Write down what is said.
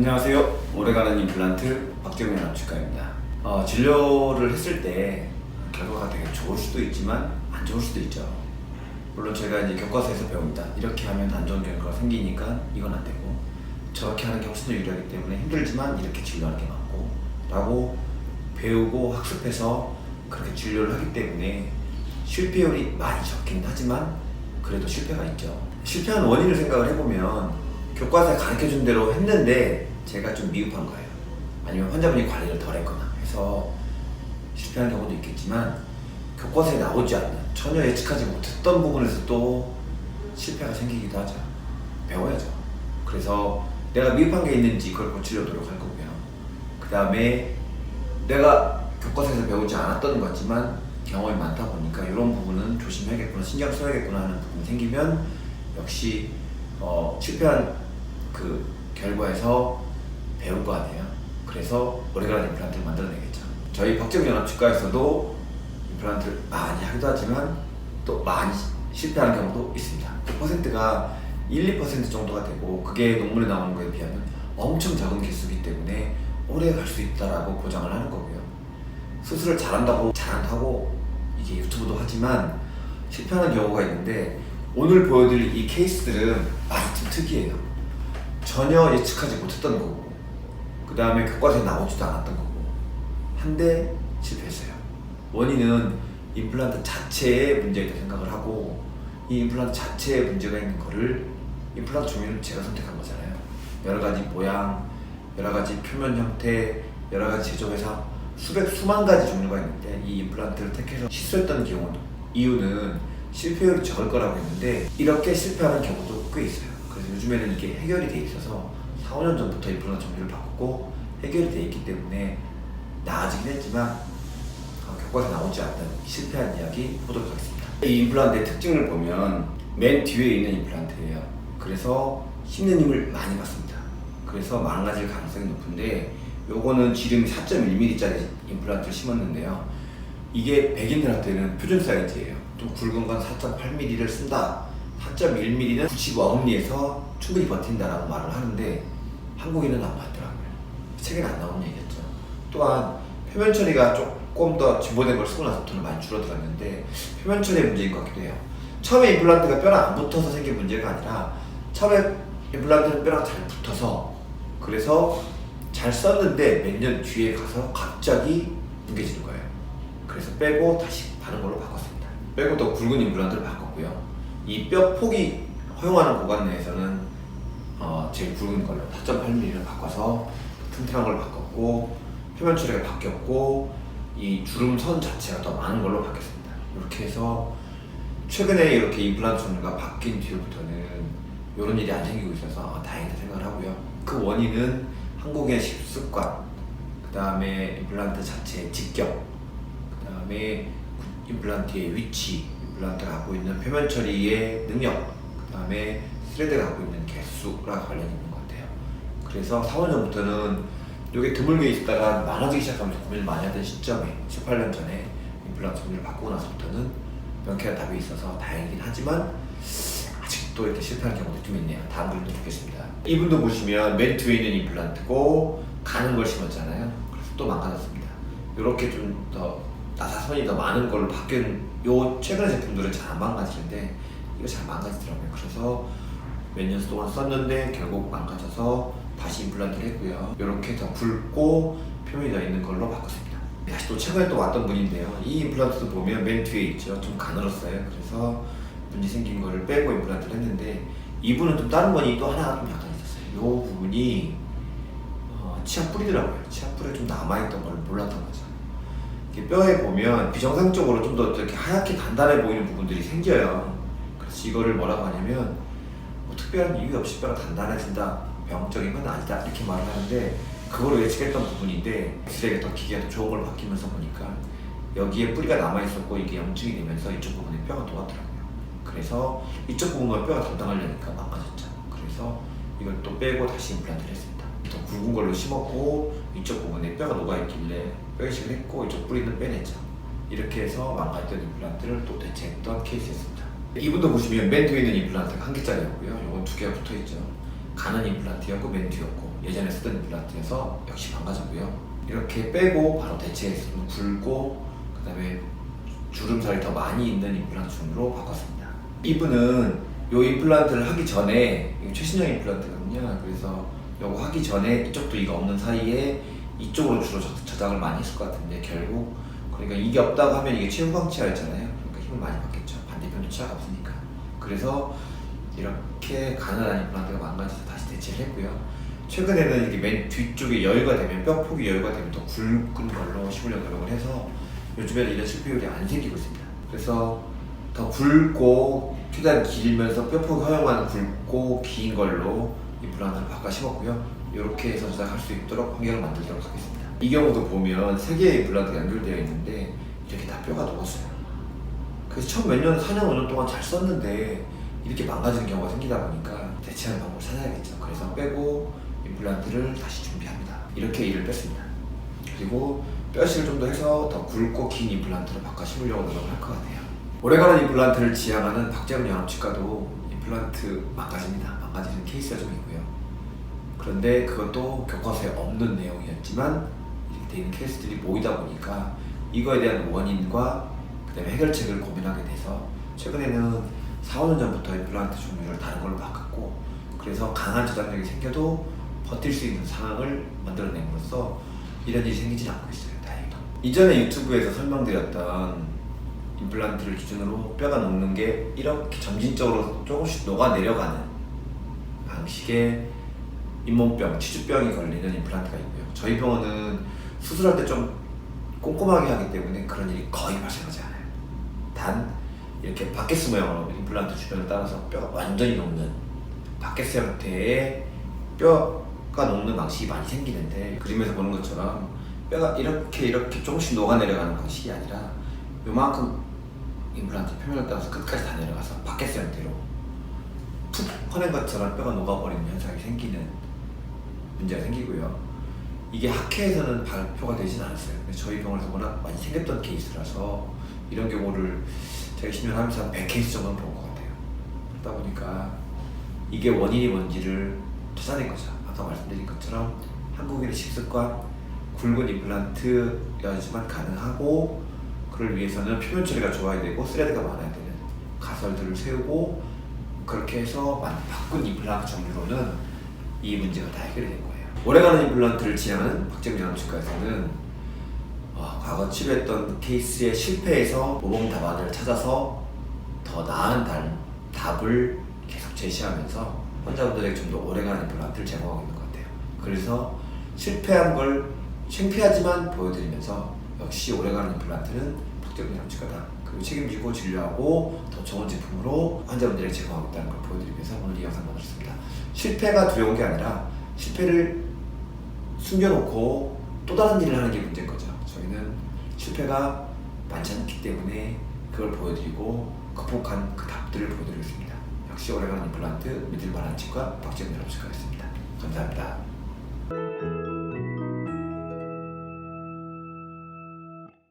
안녕하세요. 오래가는 임플란트 박정현 압축가입니다. 어, 진료를 했을 때 결과가 되게 좋을 수도 있지만 안 좋을 수도 있죠. 물론 제가 이제 교과서에서 배웁니다. 이렇게 하면 안 좋은 결과가 생기니까 이건 안 되고 저렇게 하는 게 훨씬 더 유리하기 때문에 힘들지만 이렇게 진료하는 게 맞고 라고 배우고 학습해서 그렇게 진료를 하기 때문에 실패율이 많이 적긴 하지만 그래도 실패가 있죠. 실패한 원인을 생각을 해보면 교과서에 가르쳐준 대로 했는데 제가 좀 미흡한 거예요. 아니면 환자분이 관리를 덜 했거나 해서 실패한 경우도 있겠지만 교과서에 나오지 않는 전혀 예측하지 못했던 부분에서 또 실패가 생기기도 하죠. 배워야죠. 그래서 내가 미흡한 게 있는지 그걸 고치려고 노력할 거고요. 그 다음에 내가 교과서에서 배우지 않았던 거지만 경험이 많다 보니까 이런 부분은 조심해야겠구나, 신경 써야겠구나 하는 부분이 생기면 역시 어, 실패한 그 결과에서 배울 거 아니에요. 그래서 오래가는 임플란트를 만들어내겠죠. 저희 박정연합 치과에서도 임플란트를 많이 하기도 하지만 또 많이 실패하는 경우도 있습니다. 그 퍼센트가 1, 2% 정도가 되고 그게 논문에 나오는 거에 비하면 엄청 작은 개수이기 때문에 오래 갈 수 있다라고 보장을 하는 거고요. 수술을 잘한다고 잘한다고 이게 유튜브도 하지만 실패하는 경우가 있는데 오늘 보여드릴 이 케이스들은 많이 좀 특이해요. 전혀 예측하지 못했던 거고 그 다음에 교과서에 나오지도 않았던 거고 한데 실패했어요. 원인은 임플란트 자체의 문제이다 생각을 하고 이 임플란트 자체에 문제가 있는 거를 임플란트 종류는 제가 선택한 거잖아요. 여러 가지 모양, 여러 가지 표면 형태, 여러 가지 제조 회사 수백 수만 가지 종류가 있는데 이 임플란트를 택해서 실수했던 경우 이유는 실패율이 적을 거라고 했는데 이렇게 실패하는 경우도 꽤 있어요. 그래서 요즘에는 이게 해결이 돼 있어서 4, 5년 전부터 종류를 바꿨고 해결이 돼 있기 때문에 나아지긴 했지만 어, 교과서에 나오지 않는 실패한 이야기 보도록 하겠습니다. 이 임플란트의 특징을 보면 맨 뒤에 있는 임플란트예요. 그래서 씹는 힘을 많이 받습니다. 그래서 망가질 가능성이 높은데 요거는 지름 4.1mm짜리 임플란트를 심었는데요. 이게 백인들한테는 표준 사이즈예요. 좀 굵은 건 4.8mm를 쓴다. 4.1mm는 95억리에서 충분히 버틴다라고 말을 하는데 한국인은 안 맞더라고요. 책에는 안 나오는 얘기였죠. 또한 표면 처리가 조금 더 진보된 걸 쓰고 나서부터는 많이 줄어들었는데 표면 처리의 문제인 것 같기도 해요. 처음에 임플란트가 뼈랑 안 붙어서 생긴 문제가 아니라 처음에 임플란트는 뼈랑 잘 붙어서 그래서 잘 썼는데 몇 년 뒤에 가서 갑자기 뭉개지는 거예요. 그래서 빼고 다시 다른 걸로 바꿨습니다. 빼고 더 굵은 임플란트를 바꿨고요. 이 뼈 폭이 허용하는 구간 내에서는 어, 제일 굵은 걸로 4.8mm를 바꿔서 튼튼한 걸 바꿨고 표면 처리가 바뀌었고 이 주름 선 자체가 더 많은 걸로 바뀌었습니다. 이렇게 해서 최근에 이렇게 임플란트 종류가 바뀐 뒤부터는 이런 일이 안 생기고 있어서 아, 다행이다 생각을 하고요. 그 원인은 한국의 식습관, 그 다음에 임플란트 자체의 직경, 그 다음에 임플란트의 위치, 임플란트가 갖고 있는 표면 처리의 능력, 그 다음에 스레드가 갖고 있는 개수가 관련이 있는 것 같아요. 그래서 4, 5년부터는 이게 드물게 있다가 많아지기 시작하면서 고민을 많이 하던 시점에 18년 전에 임플란트 종류를 바꾸고 나서부터는 명쾌한 답이 있어서 다행이긴 하지만 아직도 이렇게 실패하는 경우도 좀 있네요. 다음 그림도 보겠습니다. 이분도 보시면 맨 뒤에 있는 임플란트고 가는 걸 심었잖아요. 그래서 또 망가졌습니다. 이렇게 좀 더 나사선이 더 많은 걸로 바뀐 요 최근의 제품들은 잘 안 망가지는데 이거 잘 망가지더라고요. 그래서 몇 년 동안 썼는데 결국 망가져서 다시 임플란트를 했고요. 이렇게 더 굵고 표면이 더 있는 걸로 바꿨습니다. 다시 또 최근에 또 왔던 분인데요. 이 임플란트도 보면 맨 뒤에 있죠. 좀 가늘었어요. 그래서 문제 생긴 거를 빼고 임플란트를 했는데 이분은 좀 다른 원인이 또 하나 좀 약간 있었어요. 이 부분이 어, 치아 뿌리더라고요. 치아 뿌리가 좀 남아있던 걸 몰랐던 거죠. 뼈에 보면 비정상적으로 좀 더 이렇게 하얗게 단단해 보이는 부분들이 생겨요. 그래서 이거를 뭐라고 하냐면 뭐 특별한 이유 없이 뼈가 단단해진다, 병적인 건 아니다 이렇게 말을 하는데 그걸 예측했던 부분인데 엑스레이가 더 기계가 더 좋은 걸 바뀌면서 보니까 여기에 뿌리가 남아 있었고 이게 염증이 되면서 이쪽 부분에 뼈가 녹았더라고요. 그래서 이쪽 부분만 뼈가 담당하려니까 망가졌죠. 그래서 이걸 또 빼고 다시 임플란트를 했습니다. 더 굵은 걸로 심었고 이쪽 부분에 뼈가 녹아 있길래 뼈 이식을 했고 이쪽 뿌리는 빼냈죠. 이렇게 해서 망가졌던 임플란트를 또 대체했던 케이스였습니다. 이분도 보시면 맨 뒤에 있는 임플란트가 한 개짜리였고요. 이건 두 개가 붙어 있죠. 가는 임플란트였고 맨 뒤였고 예전에 쓰던 임플란트여서 역시 망가졌고요. 이렇게 빼고 바로 대체해서 굵고 그다음에 주름살이 더 많이 있는 임플란트 종류로 바꿨습니다. 이분은 요 임플란트를 하기 전에 이거 최신형 임플란트거든요. 그래서 요거 하기 전에 이쪽도 이가 없는 사이에 이쪽으로 주로 저- 저장을 많이 했을 것 같은데 결국 그러니까 이게 없다고 하면 이게 최후방 치아였잖아요. 힘을 많이 받겠죠. 반대편도 치아가 없으니까. 그래서 이렇게 가느다란 임플란트가 망가져서 다시 대체를 했고요. 최근에는 이렇게 맨 뒤쪽에 여유가 되면 뼈 폭이 여유가 되면 더 굵은 걸로 심으려고 노력을 해서 요즘에는 이런 실패율이 안 생기고 있습니다. 그래서 더 굵고 최대한 길면서 뼈폭이 허용하는 굵고 긴 걸로 임플란트를 바꿔 심었고요. 이렇게 해서 제작할 수 있도록 환경을 만들도록 하겠습니다. 이 경우도 보면 세 개의 임플란트가 연결되어 있는데 이렇게 다 뼈가 녹았어요. 그래서 처음 몇 년, 4년, 5년 동안 잘 썼는데 이렇게 망가지는 경우가 생기다 보니까 대체하는 방법을 찾아야겠죠. 그래서 빼고 임플란트를 다시 준비합니다. 이렇게 이를 뺐습니다. 그리고 뼈실을 좀 더 해서 더 굵고 긴 임플란트로 바꿔 심으려고 노력을 할 것 같아요. 오래가는 임플란트를 지향하는 박재훈 연합치과도 임플란트 망가집니다. 망가지는 케이스가 좀 있고요. 그런데 그것도 교과서에 없는 내용이었지만 이렇게 되는 케이스들이 모이다 보니까 이거에 대한 원인과 그다음에 해결책을 고민하게 돼서 최근에는 4, 5년 전부터 임플란트 종류를 다른 걸로 바꿨고 그래서 강한 저장력이 생겨도 버틸 수 있는 상황을 만들어냄으로써 이런 일이 생기지 않고 있어요. 다행히도. 이전에 유튜브에서 설명드렸던 임플란트를 기준으로 뼈가 녹는 게 이렇게 점진적으로 조금씩 녹아 내려가는 방식의 잇몸병, 치주병이 걸리는 임플란트가 있고요. 저희 병원은 수술할 때 좀 꼼꼼하게 하기 때문에 그런 일이 거의 발생하지 않아요. 단 이렇게 바켓스 모양으로 임플란트 주변을 따라서 뼈가 완전히 녹는 바켓스 형태의 뼈가 녹는 방식이 많이 생기는데 그림에서 보는 것처럼 뼈가 이렇게 이렇게 조금씩 녹아내려가는 방식이 아니라 요만큼 임플란트 표면을 따라서 끝까지 다 내려가서 바켓스 형태로 툭 퍼낸 것처럼 뼈가 녹아버리는 현상이 생기는 문제가 생기고요. 이게 학회에서는 발표가 되진 않았어요. 저희 병원에서 워낙 많이 생겼던 케이스라서 이런 경우를 제가 10년 하면서 한 100케이스 정도는 본것 같아요. 그러다 보니까 이게 원인이 뭔지를 찾아낸 거죠. 아까 말씀드린 것처럼 한국인의 식습관, 굵은 임플란트여야지만 가능하고 그를 위해서는 표면 처리가 좋아야 되고 스레드가 많아야 되는 가설들을 세우고 그렇게 해서 만- 바꾼 임플란트 종류로는 이 문제가 다 해결이 된 거예요. 오래가는 임플란트를 지향하는 박재민 연합치과에서는 어, 과거 치료했던 케이스의 실패에서 모범 답안을 찾아서 더 나은 달, 답을 계속 제시하면서 환자분들에게 좀 더 오래가는 임플란트를 제공하고 있는 것 같아요. 그래서 실패한 걸 창피하지만 보여드리면서 역시 오래가는 임플란트는 박재민 연합치과다. 그리고 책임지고 진료하고 더 좋은 제품으로 환자분들에게 제공하고 있다는 걸 보여드리면서 오늘 이 영상 만들었습니다. 실패가 두려운 게 아니라 실패를 숨겨놓고 또 다른 일을 하는 게 문제인 거죠. 실패가 많지 않기 때문에 그걸 보여드리고 극복한 그 답들을 보여드리겠습니다. 역시 오래가는 임플란트 믿을만한 치과 박재민 연합치과였습니다. 감사합니다.